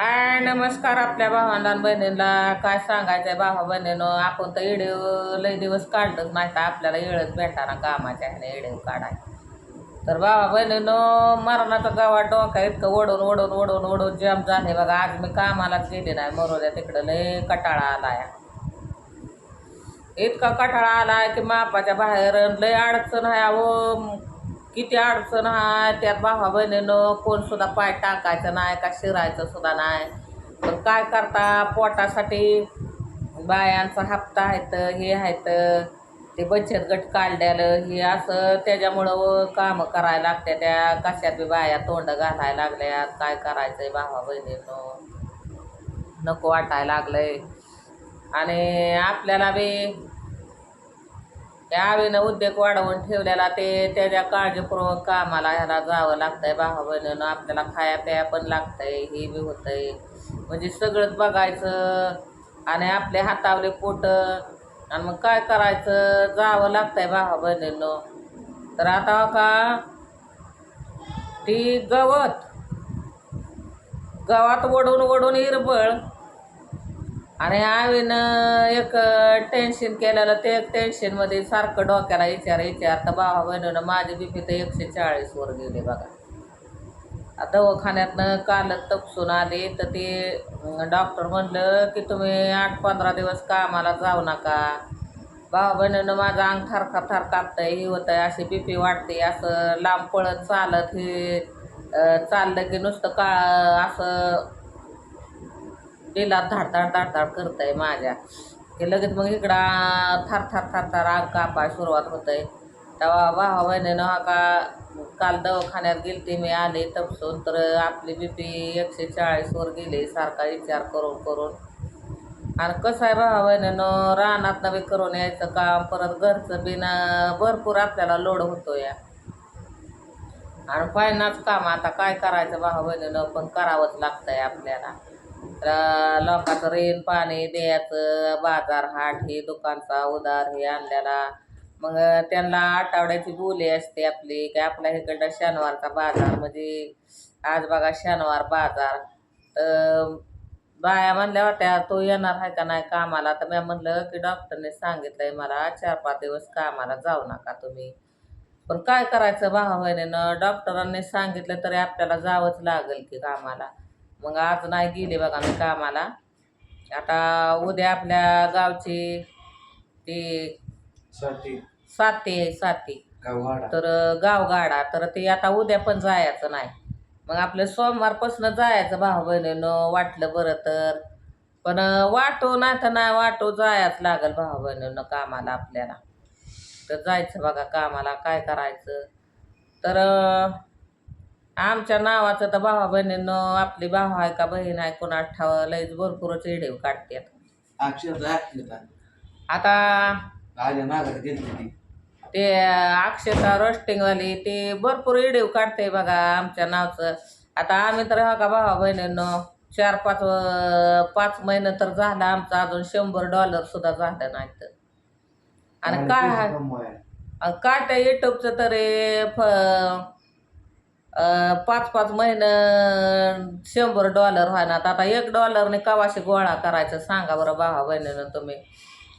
हाय नमस्कार आपल्या भावांना बहिणींना. बहिणीला काय सांगायचंय भावा बहिणीनं? आपण तर इडे लय दिवस काढलंच नाही तर आपल्याला येळच भेटाना कामाच्या ह्याने इडे काढाय. तर भावा बहिणीनं मरणाचं गावात डोका इतकं ओढून ओढून ओढून ओढून जाम झाले बघा. आज मी कामालाच गेले नाही मरोद्या तिकडं लय कटाळा आलाय. इतका कटाळा आलाय की मापाच्या बाहेर लय अडचण आहे अहो. किती अडचण आहे त्यात भावा बहिणीनं कोण सुद्धा पाय टाकायचं नाही का शिरायचं सुद्धा नाही. पण काय करता पोटासाठी बायांचा हप्ता आहेत हे आहेत ते बचत गट काढल्यालं हे असं त्याच्यामुळं कामं करायला लागत्या त्या. कशात बी बाया तोंड घालायला लागल्यात काय करायचंय भावा बहिणीनं? नको वाटायला लागलंय. आणि आपल्याला बी त्या आवीनं उद्योग वाढवून ठेवलेला ते त्याच्या काळजीपूर्वक कामाला ह्याला जावं लागतंय भावा बहिणीनं आपल्याला खाया प्या पण लागतंय हे बी होतंय. म्हणजे सगळंच बघायचं आणि आपले हातावले पोट. आणि मग काय करायचं? जावं लागतंय भावा बहिणीनं तर आता हो का ती गवत गवात ओढून ओढून इरबळ आणि आवीनं एक टेन्शन केलेलं ते एक टेन्शनमध्ये सारखं डोक्याला विचार विचार. तर भावा बहिणीनं माझी बीपी तर एकशे चाळीसवर गेले बघा. दवाखान्यातनं कालच तपसून आले तर ते डॉक्टर म्हणलं की तुम्ही आठ पंधरा दिवस कामाला जाऊ नका. भावा बहिणीनं माझं अंग थारखा थर कापतंय हे होतं अशी बीपी वाटते असं लांब पळत चालत हे चाललं की नुसतं का असं गेला धाडधाड धाडधाड आहे माझ्या. ते लगेच मग इकडं थार थार थार थार आग कापाय सुरुवात होतंय. तेव्हा भावा बहिणीनं हा का काल दवाखान्यात गेलते मी आले तपसून तर आपली बी पी एकशे चाळीसवर गेली सारखा विचार करून करून. आणि कसं आहे भावा बहिणीनं रानात नवे करून यायचं काम परत घरचं बिन भरपूर आपल्याला लोड होतो या आणि पाहिनाच काम आता काय करायचं भावा बहिणीनं पण करावंच लागतंय आपल्याला. लोकांचं रेन पाणी द्यायचं बाजार हाट हे दुकानचा उदार हे आणलेला. मग त्यांना आठवड्याची बोली असते आपली की आपल्या इकडं शनिवारचा बाजार म्हणजे आज बघा शनिवार बाजार. तर बाया म्हणल्या होत्या तो येणार आहे का नाही कामाला? तर मी म्हणलं की डॉक्टरने सांगितलंय मला चार पाच दिवस कामाला जाऊ नका तुम्ही. पण काय करायचं भावा बहिणीनं डॉक्टरांनी सांगितलं तरी आपल्याला जावंच लागेल की कामाला. मग आज नाही गेले बघा मी कामाला. आता उद्या आपल्या गावची ती साठी. साते साती गाववाडा तर गावगाडा. तर ते आता उद्या पण जायचं नाही. मग आपलं सोमवारपासून जायचं भाऊ बहिणीनं वाटलं बरं तर. पण वाटो नाही तर नाही वाटो जायच लागल भाऊ बहिणीनं कामाला आपल्याला. तर जायचं बघा कामाला काय करायचं. तर आमच्या नावाचं तर भावा बहिणीनं आपली भाऊ आहे का बहीण आहे कोणा ठाव लयच भरपूरच इडेव काढतात अक्षरशः आता आल्या माघारी गेली ती ते अक्षता रोस्टिंगवाली ते भरपूर इडीव काढते बघा आमच्या नावचं. आता आम्ही तर हा का भावा बहिणीनं चार पाच पाच महिने तर झालं आमचं अजून शंभर डॉलर सुद्धा झालं नाही तर. आणि काय आहे? आणि काय त्या युट्यूबचं तरी फ पाच पाच महिने शंभर डॉलर व्हायनात. आता एक डॉलरने कवाशी गोळा करायचं सांगा बरं भावा बहिणीनं तुम्ही.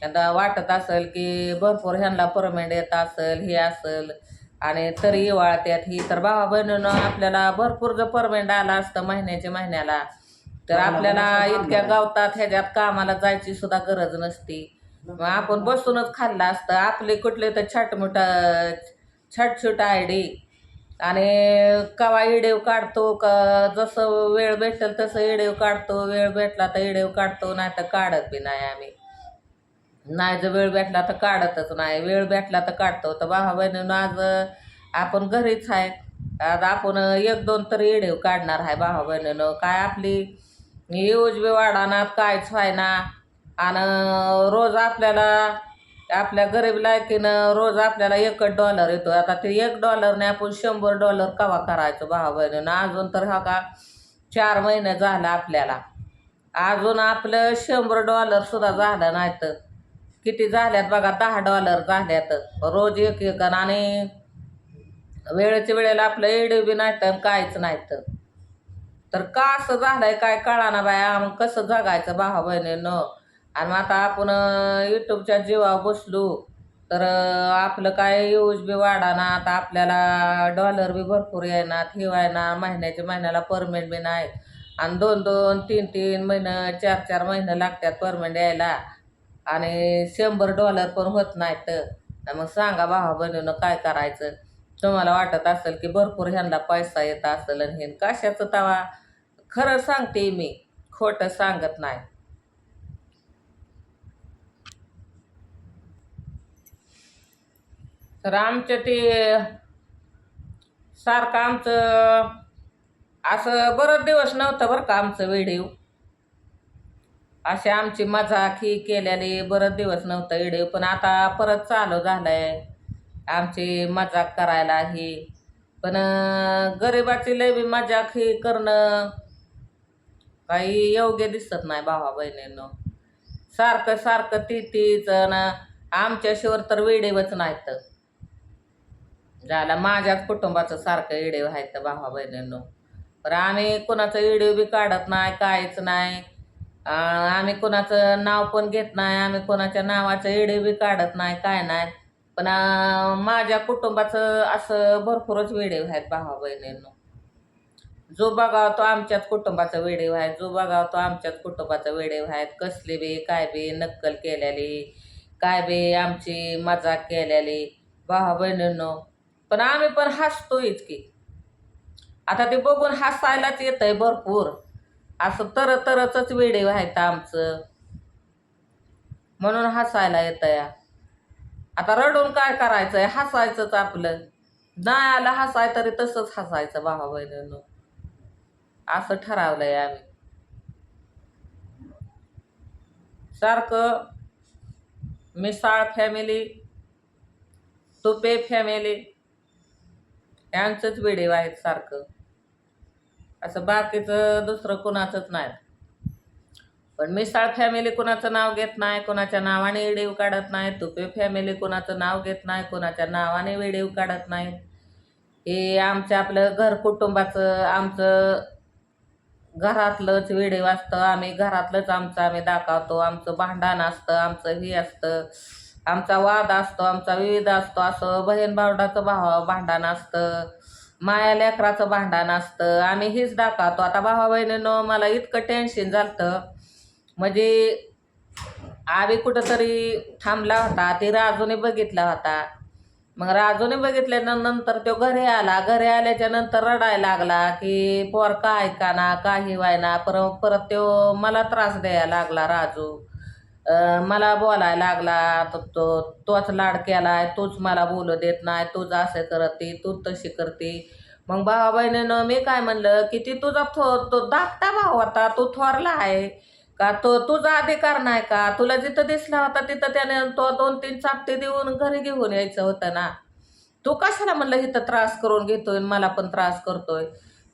त्यांना वाटत असेल की भरपूर ह्यांना परमेंट येत असेल हे असेल आणि तरी इवाळत यात ही. तर भावा बहिणीनं आपल्याला भरपूर जर परमेंट आला असतं महिन्याच्या महिन्याला तर आपल्याला इतक्या गावतात ह्याच्यात कामाला जायची सुद्धा गरज नसती. मग आपण बसूनच खाल्लं असतं. आपले कुठले तर छटमुट छटछूट आयडी आणि कवा इडेव काढतो का जसं वेळ भेटेल तसं इडेव काढतो वेळ भेटला तर इडेव काढतो नाही तर काढत बी नाही आम्ही. नाही जर वेळ भेटला तर काढतच नाही वेळ भेटला तर काढतो. तर भावा बहिणीनं आज आपण घरीच आहे. आज आपण एक दोन तरी इडेव काढणार आहे भावा बहिणीनं. काय आपली यूज बी वाढानात कायच व्हायना. आणि रोज आपल्याला आपल्या गरीब लायकीनं रोज आपल्याला एकच डॉलर येतो आता ते एक डॉलरने आपण शंभर डॉलर कवा करायचं भावा बहिणीनं अजून तर हा का चार महिने झालं आपल्याला. अजून आपलं शंभर डॉलर सुद्धा झालं नाही तर किती झाल्यात बघा दहा डॉलर झाल्यात. रोज एक एक आणि वेळेच्या वेळेला आपलं एडी बी नाही तर काहीच नाही तर तर का असं झालंय काय कळाना बाया? मग कसं जगायचं भावा बहिणीनं आणि मग आता आपण यूट्यूबच्या जीवावर बसलो तर आपलं काय यूज बी वाढाना आता आपल्याला डॉलर बी भरपूर येणार ठेवायना महिन्याच्या महिन्याला परमेंट बी नाही. आणि दोन दोन तीन तीन महिनं चार चार महिने लागतात परमेंट यायला. आणि शंभर डॉलर पण होत नाहीत. तर मग सांगा भावा बहिणीनं काय करायचं? तुम्हाला वाटत असेल की भरपूर ह्यांना पैसा येत असेल आणि हे कशाचं तवा? खरं सांगते मी खोटं सांगत नाही. तर आमचं ते सारखं आमचं असं बरंच दिवस नव्हतं बरं का आमचं व्हिडिओ. असे आमची मजाक केल्याने बरंच दिवस नव्हतं व्हिडिओ पण आता परत चालू झालंय आमची मजाक करायला ही. पण गरिबाची लय बी मजाक ही करणं काही योग्य दिसत नाही भावा बहिणींनो. सारखं सारखं ती तीच न आमच्याशिवर तर वेडेवच नाहीत. झाला माझ्याच कुटुंबाचं सारखं व्हिडिओ आहेत भावा बहिणींनो. पण आम्ही कोणाचं इडीव बी काढत नाही काहीच नाही. आम्ही कोणाचं नाव पण घेत नाही आम्ही कोणाच्या नावाचं इडीव बी काढत नाही काय नाही. पण माझ्या कुटुंबाचं असं भरपूरच व्हिडिओ आहेत भावा बहिणींनो. जो बघाव तो आमच्याच कुटुंबाचा व्हिडिओ आहे जो बघाव तो आमच्याच कुटुंबाचा व्हिडिओ आहेत. कसली बी काय बी नक्कल केलेली काय बी आमची मजाक केलेली. भावा बहिणींनो पण आम्ही पण हसतोयच की आता ते बघून हसायलाच येतंय भरपूर. असं तर तरच वेडे व्हायचं आमचं. म्हणून हसायला येतं या आता रडून काय करायचंय? हसायचंच आपलं. नाही आलं हसाय तरी तसंच हसायचं भावा बहिणीनं. असं ठरवलंय आम्ही. सारखं मिसाळ फॅमिली तुपे फॅमिली यांचंच व्हिडिओ आहेत सारखं. असं बाकीचं दुसरं कुणाचंच नाही. पण मिसाळ फॅमिली कुणाचं नाव घेत नाही कुणाच्या नावाने व्हिडिओ काढत नाही तुपे फॅमिली कुणाचं नाव घेत नाही कुणाच्या नावाने व्हिडिओ काढत नाही. हे आमच्या आपलं घर कुटुंबाचं आमचं घरातलंच व्हिडिओ असतं. आम्ही घरातलंच आमचं आम्ही दाखवतो. आमचं भांडण असतं आमचं हे असतं. आमचा वाद असतो आमचा विविध असतो असं बहीण भावडाचं भाव भांडण असतं. माया लेकराचं भांडण असतं. आम्ही हेच दाखवतो. आता भावा बहिणीनं मला इतकं टेन्शन झालं म्हणजे आम्ही कुठंतरी थांबला होता. ते राजूने बघितला होता. मग राजूने बघितल्यानंतर तो घरी आला. घरी आल्याच्यानंतर रडायला लागला की पोर काय का ना? काही व्हायना? परत परत तो मला त्रास द्यायला लागला राजू. मला बोलायला लागला तर तो तोच लाड केलाय तोच मला बोलू देत नाही तूच असं करते तू तशी करते. मग भावा बहिणीनं मी काय म्हणलं की ती तुझा थो तो धाकटा भाऊ होता तू थोरला आहे. का तो तुझा अधिकार नाही का? तुला जिथं दिसला होता तिथं त्याने तो दोन तीन चापटे देऊन घरी घेऊन यायचं होतं ना. तू कशाला म्हणलं इथं त्रास करून घेतोय आणि मला पण त्रास करतोय?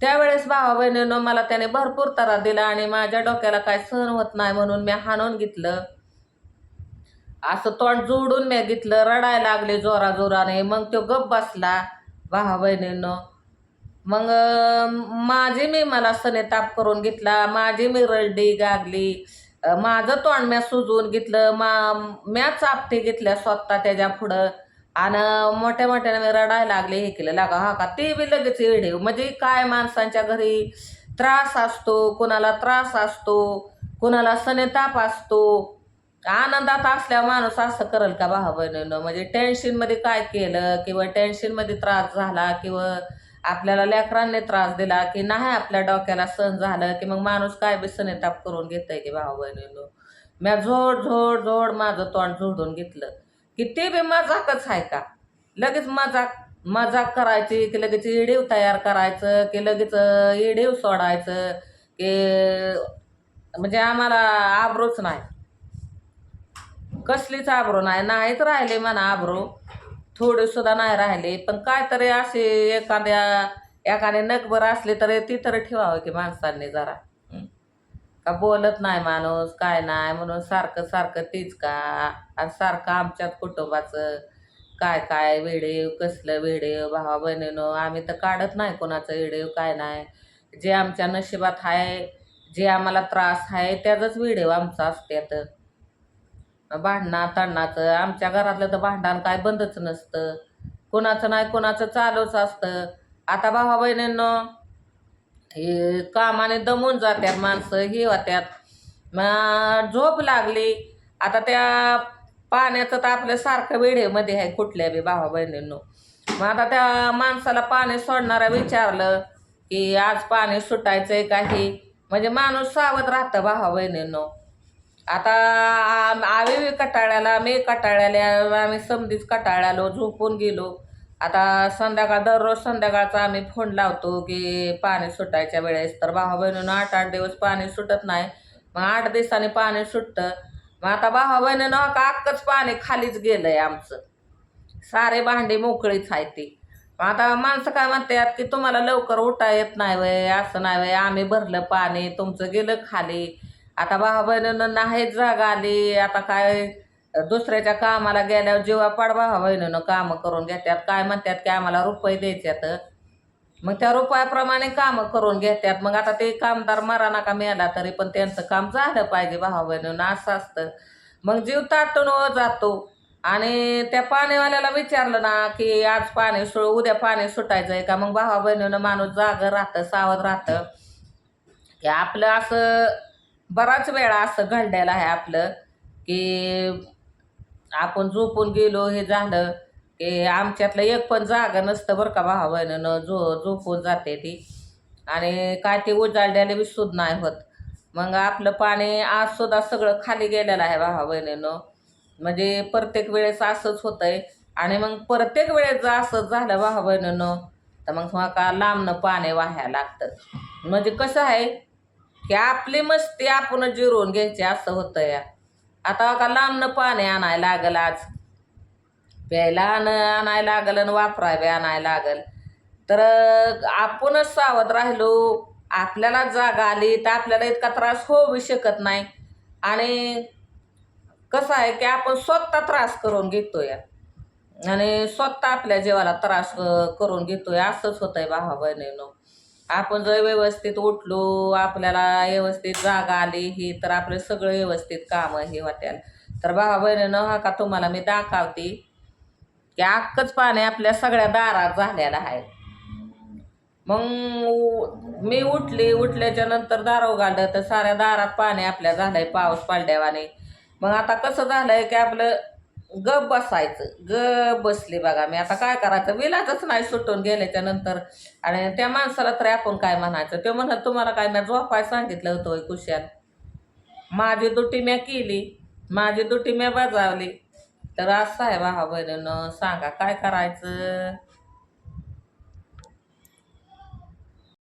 त्यावेळेस भावा बहिणीनं मला त्याने भरपूर त्रास दिला आणि माझ्या डोक्याला काय सहन होत नाही म्हणून मी हाणून घेतलं. असं तोंड जोडून मी घेतलं रडायला लागले जोरा जोराने. मग तो गप बसला भावा बहिणीनं मग माझी मी मला सनेताप करून घेतला माझी मी रडली गागली. माझं तोंड म्या सुजवून घेतलं मा म्या चापटे घेतल्या स्वतः त्याच्या पुढं. आणि मोठ्या मोठ्याने मी रडायला लागले हे केलं. लागा हा का? ते बी लगेच व्हिडिओ म्हणजे काय माणसांच्या घरी त्रास असतो कुणाला त्रास असतो कुणाला सनेताप असतो. आनंदात असल्यावर माणूस असं करेल का भावा बहिणीनं? म्हणजे टेन्शनमध्ये काय केलं? किंवा टेन्शनमध्ये त्रास झाला? किंवा आपल्याला लेकरांनी त्रास दिला? की नाही आपल्या डोक्याला सण झालं? की मग माणूस काय बी सनेताप करून घेतंय की भावा बहिणीनं? म्या झोड झोड झोड माझं तोंड झोडून घेतलं. की ते बी मजाकच आहे का? लगेच मजाक मजाक करायची की लगेच इडीव तयार करायचं की लगेच इडीव सोडायचं की म्हणजे आम्हाला आबरूच नाही. कसलीच आबरू नाही नाहीच राहिले म्हणा आबरू. थोडेसुद्धा नाही राहिले पण काय तरी असे एखाद्या एखादे नकभर असले तरी ती तर ठेवावं की माणसांनी जरा. का बोलत नाही माणूस काय नाही म्हणून सारखं सारखं तीच का? आणि सारखं आमच्यात कुटुंबाचं. काय काय व्हिडिओ कसलं व्हिडिओ भावा बहिणीनो आम्ही तर काढत नाही कोणाचं व्हिडिओ काय नाही. जे आमच्या नशिबात आहे जे आम्हाला त्रास आहे त्याचाच व्हिडिओ आमचा असत्यात. भांडणा तांडणाचं आमच्या घरातलं तर भांडण काय बंदच नसतं. कोणाचं नाही कोणाचं चालूच असतं. आता भावा बहिणींनो हे कामाने दमून जात्यात माणसं हे होत्यात. मग झोप लागली. आता त्या पाण्याचं तर आपल्या सारखं वेळेमध्ये आहे कुठल्या बी भावा बहिणींनो मग आता त्या माणसाला पाणी सोडणारा विचारलं की आज पाणी सुटायचंय काही म्हणजे माणूस सावध राहतं भावा बहिणींनो आता आम्ही कटाळ्याला मी कटाळ्याला आम्ही समधीच कटाळ्यालो झोपून गेलो. आता संध्याकाळ दररोज संध्याकाळचा आम्ही फोन लावतो की पाणी सुटायच्या वेळेस. तर भावा बहिणीनं आठ आठ दिवस पाणी सुटत नाही. मग आठ दिवसांनी पाणी सुटतं. मग आता भावा बहिणीनं का अक्कच पाणी खालीच गेलं आहे आमचं. सारे भांडी मोकळीच आहे ती. मग आता माणसं काय म्हणतात की तुम्हाला लवकर उठा येत नाही वय असं नाही वय. आम्ही भरलं पाणी तुमचं गेलं खाली. आता भावा बहिणीनं नाहीच जागा आली. आता काय दुसऱ्याच्या कामाला गेल्यावर जेव्हा पाड भावा बहिणीनं कामं करून घेतात काय म्हणतात की आम्हाला रुपये द्यायच्यात. मग त्या रुपयाप्रमाणे कामं करून घेतात मग आता ते कामदार मरा नका मिळाला तरी पण त्यांचं काम झालं पाहिजे भावा बहिणीनं असं असतं. मग जीव ताटून व जातो. आणि त्या पाणीवाल्याला विचारलं ना की आज पाणी सु उद्या पाणी सुटायचं आहे का? मग भावा बहिणीनं माणूस जागं राहतं सावध राहतं. की आपलं असं बराच वेळा असं घडलेलं आहे आपलं की आपण झोपून गेलो हे झालं की आमच्यातलं एक पण जागा नसतं बरं का भावा बहिणीनं झो झोपून जाते ती. आणि काय ते उजाळल्याला विसूद नाही होत. मग आपलं पाणी आज सुद्धा सगळं खाली गेलेलं आहे भावा बहिणीनं म्हणजे प्रत्येक वेळेस असंच होतंय. आणि मग प्रत्येक वेळेस जर असंच झालं भावा बहिणीनं तर मग का लांबनं पाणी वाहायला लागतं? म्हणजे कसं आहे की आपली मस्ती आपण जिरवून घ्यायची असं होतं या आता का लांबनं पाणी आणायला लागल आज. प्यायला आणायला लागल आणि वापराय बी आणायला लागल. तर आपणच सावध राहिलो. आपल्याला जागा आली तर आपल्याला इतका त्रास होऊ शकत नाही. आणि कसं आहे की आपण स्वतः त्रास करून घेतोय. आणि स्वतः आपल्या जीवाला त्रास करून घेतोय. असंच होतंय भावा बहिणीनं आपण जर व्यवस्थित उठलो आपल्याला व्यवस्थित जागा आली ही तर आपले सगळं व्यवस्थित कामं हे होत्याल तर भावा बहिणीनं हा का तुम्हाला मी दाखवते की अख्खच पाणी आपल्या सगळ्या दारात झालेलं आहे. मग उ- मी उठली उठल्याच्या नंतर दार उघडलं तर साऱ्या दारात पाणी आपल्या झालंय पाऊस पाडल्यावाने. मग आता कसं झालंय की आपलं गप बसायचं गप बसली बघा. मी आता काय करायचं? विलाजच नाही सुटून गेल्याच्यानंतर आणि त्या माणसाला तरी आपण काय म्हणायचं? ते म्हणत तुम्हाला काय मी झोपाय सांगितलं होतं कुशात? माझी दुटी म्या केली माझी दुटी म्या बजावली. तर असं आहे भावा बहिणीनं सांगा काय करायचं?